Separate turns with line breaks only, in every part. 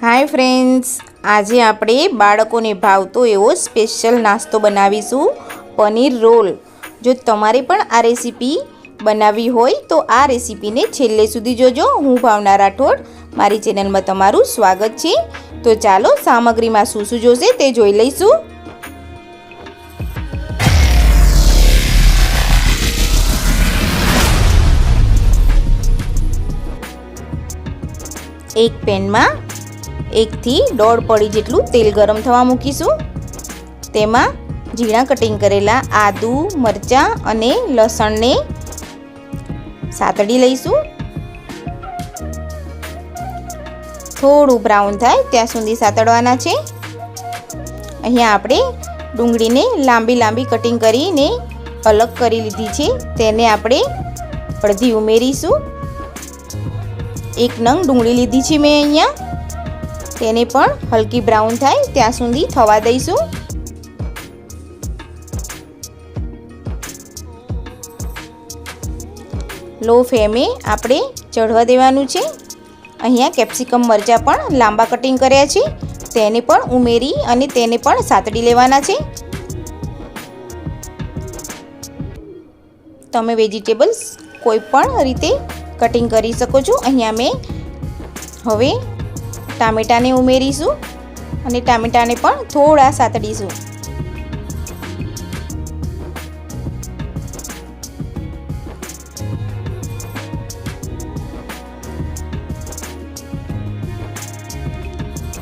Hi friends આજે આપણે બાળકોને ભાવતો એવો સ્પેશિયલ નાસ્તો બનાવીશું, પનીર રોલ. જો તમારે પણ આ રેસીપી બનાવવી હોય તો આ રેસીપીને છેલ્લે સુધી જોજો. હું ભાવના રાઠોડ, મારી ચેનલમાં તમારું સ્વાગત છે. તો ચાલો સામગ્રીમાં શું શું જોશે તે જોઈ લઈશું. એક પેનમાં એકથી દોઢ પડી જેટલું તેલ ગરમ થવા મૂકીશું. તેમાં ઝીણા કટિંગ કરેલા આદુ, મરચાં અને લસણને સાતડી લઈશું. થોડું બ્રાઉન થાય ત્યાં સુધી સાતડવાના છે. અહીંયા આપણે ડુંગળીને લાંબી લાંબી કટિંગ કરીને અલગ કરી લીધી છે. તેને આપણે અડધી ઉમેરીશું. એક નંગ ડુંગળી લીધી છે મેં અહીંયા. તેને પણ હલકી બ્રાઉન થાય ત્યાં સુધી થવા દઈશું. લો ફ્લેમે આપણે ચઢવા દેવાનું છે. અહીંયા કેપ્સિકમ મરચાં પણ લાંબા કટિંગ કર્યા છે. તેને પણ ઉમેરી અને તેને પણ સાતડી લેવાના છે. તમે વેજીટેબલ્સ કોઈ પણ રીતે કટિંગ કરી શકો છો. અહીંયા મેં હવે ટામેટાને ઉમેરીશું અને ટામેટાને પણ થોડા સાતડીશું.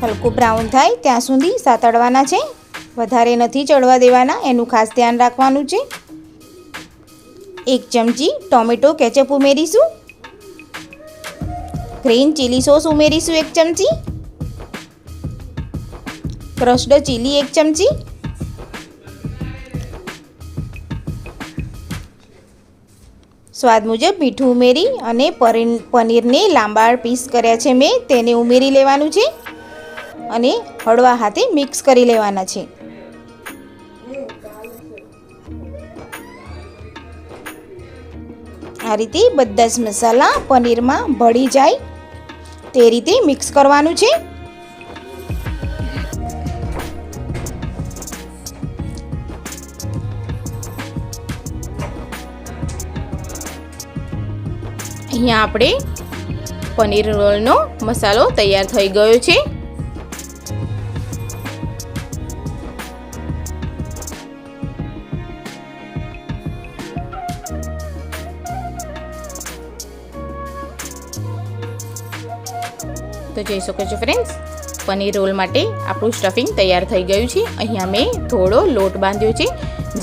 હલકું બ્રાઉન થાય ત્યાં સુધી સાતડવાના છે. વધારે નથી ચડવા દેવાના, એનું ખાસ ધ્યાન રાખવાનું છે. એક ચમચી ટોમેટો કેચઅપ ઉમેરીશું. ગ્રીન ચીલી સોસ ઉમેરીશું એક ચમચી. ક્રસ્ડ ચીલી એક ચમચી. સ્વાદ મુજબ મીઠું ઉમેરી અને પનીરને લાંબા પીસ કર્યા છે મેં, તેને ઉમેરી લેવાનું છે. અને હળવા હાથે મિક્સ કરી લેવાના છે. આ રીતે બધા જ મસાલા પનીરમાં ભળી જાય. તે રીતે મિક્સ કરવાનું છે. અહીંયા આપણે પનીર રોલનો મસાલો તૈયાર થઈ ગયો છે. તો જોઈ શકો છો ફ્રેન્ડ્સ પનીર રોલ માટે આપણું સ્ટફિંગ તૈયાર થઈ ગયું છે. અહીંયા મેં થોડો લોટ બાંધ્યો છે.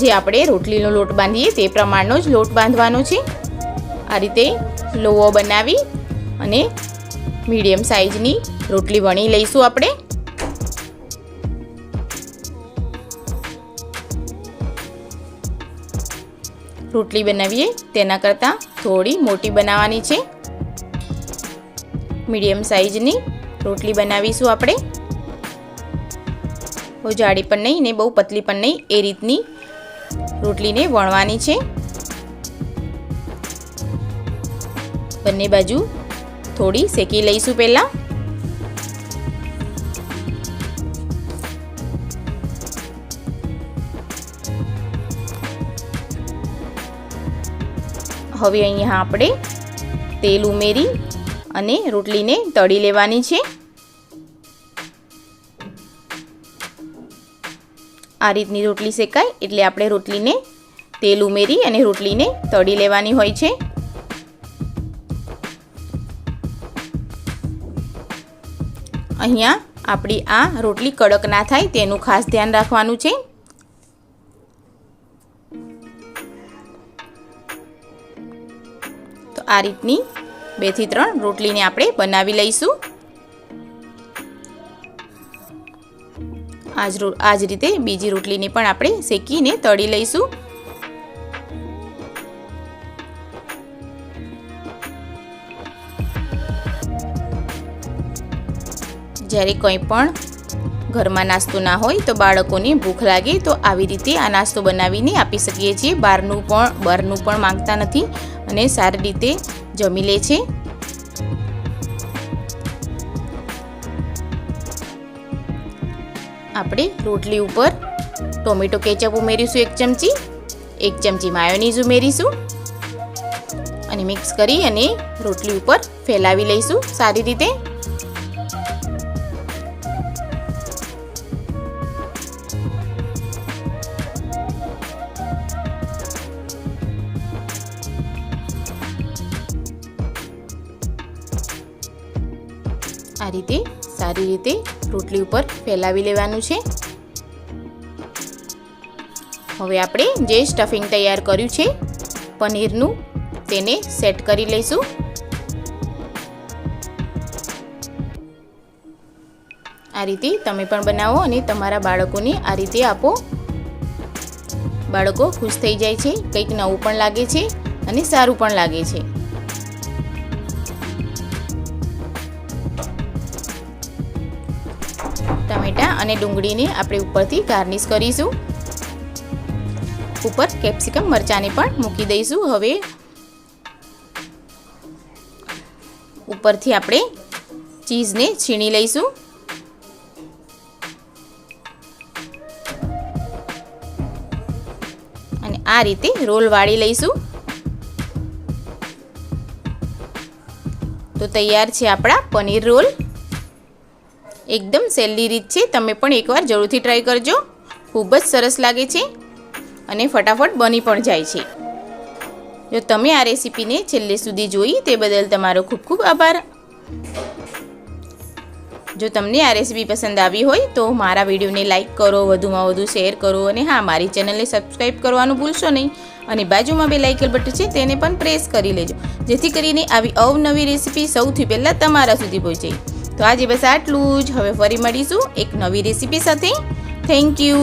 જે આપણે રોટલીનો લોટ બાંધીએ તે પ્રમાણનો જ લોટ બાંધવાનો છે. આ રીતે લોવો બનાવી અને મીડિયમ સાઇઝની રોટલી વણી લઈશું આપણે. રોટલી બનાવીએ તેના કરતાં થોડી મોટી બનાવવાની છે. મીડિયમ સાઇઝની રોટલી બનાવીશું આપણે. બહુ જાડી પણ નહીં ને બહુ પતલી પણ નહીં, એ રીતની રોટલીને વણવાની છે. બંને બાજુ થોડી શેકી લઈશું પહેલાં. હવે અહીંયા આપણે તેલ ઉમેરી અને રોટલીને તળી લેવાની છે. આ રીતની રોટલી શેકાય એટલે આપણે રોટલીને તેલ ઉમેરી અને રોટલીને તળી લેવાની હોય છે. અહીંયા આપણી આ રોટલી કડક ના થાય તેનું ખાસ ધ્યાન રાખવાનું છે. તો આ રીતની બેથી ત્રણ રોટલીને આપણે બનાવી લઈશું. આજ આ જ રીતે બીજી રોટલીને પણ આપણે શેકીને તળી લઈશું. જ્યારે કંઈ પણ ઘરમાં નાસ્તો ના હોય તો બાળકોને ભૂખ લાગે તો આવી રીતે આ નાસ્તો બનાવીને આપી શકીએ છીએ. બહારનું પણ બહારનું પણ માંગતા નથી અને સારી રીતે જમી લે છે. આપણે રોટલી ઉપર ટોમેટો કેચઅપ ઉમેરીશું એક ચમચી એક ચમચી માયોનીઝ ઉમેરીશું અને મિક્સ કરી અને રોટલી ઉપર ફેલાવી લઈશું સારી રીતે. રીતે સારી રીતે રોટલી ઉપર ફેલાવી લેવાનું છે. હવે આપણે જે સ્ટફિંગ તૈયાર કર્યું છે, પનીરનું, તેને સેટ કરી લઈશું. આ રીતે તમે પણ બનાવો અને તમારા બાળકોને આ રીતે આપો. બાળકો ખુશ થઈ જાય છે, કંઈક નવું પણ લાગે છે અને સારું પણ લાગે છે. ટમેટા અને ડુંગળીને આપણે ઉપરથી ગાર્નિશ કરીશું. ઉપર કેપ્સિકમ મરચાંને પણ મૂકી દઈશું હવે. ઉપરથી આપણે ચીઝને છીણી લઈશું. અને આ રીતે રોલ વાળી લઈશું. તો તૈયાર છે આપણા પનીર રોલ. એકદમ સહેલી રીત છે. તમે પણ એકવાર જરૂરથી ટ્રાય કરજો. ખૂબ જ સરસ લાગે છે અને ફટાફટ બની પણ જાય છે. જો તમે આ રેસીપીને છેલ્લે સુધી જોઈ તે બદલ તમારો ખૂબ ખૂબ આભાર. જો તમને આ રેસીપી પસંદ આવી હોય તો મારા વિડીયોને લાઇક કરો, વધુમાં વધુ શેર કરો અને હા, મારી ચેનલને સબસ્ક્રાઈબ કરવાનું ભૂલશો નહીં. અને બાજુમાં બે લાઇકલ બટન છે તેને પણ પ્રેસ કરી લેજો. જેથી કરીને આવી અવનવી રેસીપી સૌથી પહેલાં તમારા સુધી પહોંચે. તો આજે બસ આટલું જ. હવે ફરી મળીશું એક નવી રેસીપી સાથે. Thank you